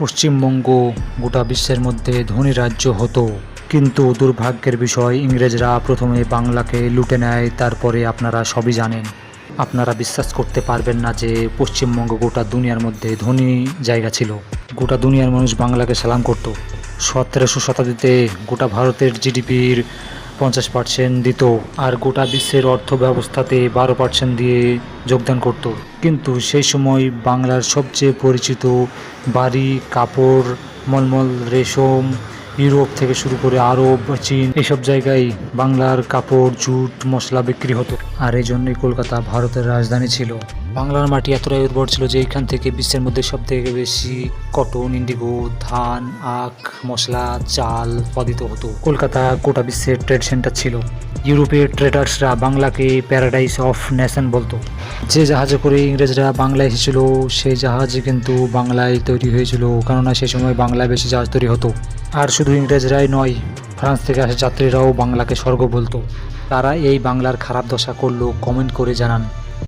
পশ্চিমবঙ্গ গোটা বিশ্বের মধ্যে ধনী রাজ্য হতো। কিন্তু দুর্ভাগ্যের বিষয়, ইংরেজরা প্রথমে বাংলাকে লুটে নেয়, তারপরে আপনারা সবই জানেন। আপনারা বিশ্বাস করতে পারবেন না যে পশ্চিমবঙ্গ গোটা দুনিয়ার মধ্যে ধনী জায়গা ছিল। গোটা দুনিয়ার মানুষ বাংলাকে সালাম করত। সতেরোশো শতাব্দীতে গোটা ভারতের জিডিপির পঞ্চাশ পার্সেন্ট দিত আর গোটা বিশ্বের অর্থ ব্যবস্থাতে বারো পার্সেন্ট দিয়ে যোগদান করত। কিন্তু সেই সময় বাংলার সবচেয়ে পরিচিত বাড়ি, কাপড়, মলমল, রেশম ইউরোপ থেকে শুরু করে আরব, চীন এসব জায়গায় বাংলার কাপড়, জুট, মশলা বিক্রি হতো। আর এই জন্যই কলকাতা ভারতের রাজধানী ছিল। বাংলার মাটি এতটাই উর্বর ছিল যে এখান থেকে বিশ্বের মধ্যে সব থেকে বেশি কটন, ইন্ডিগো, ধান, আখ, মশলা, চাল উৎপাদিত হতো। কলকাতা গোটা বিশ্বের ট্রেড সেন্টার ছিল। ইউরোপের ট্রেডার্সরা বাংলাকে প্যারাডাইস অফ নেশন বলতো। যে জাহাজে করে ইংরেজরা বাংলায় এসেছিল সেই জাহাজ কিন্তু বাংলায় তৈরি হয়েছিল। কেননা সেই সময় বাংলায় বেশি জাহাজ তৈরি হতো। আর শুধু ইংরেজরাই নয়, ফ্রান্স থেকে আসা যাত্রীরাও বাংলাকে স্বর্গ বলতো। তারা এই বাংলার খারাপ দশা করল কমেন্ট করে জানান।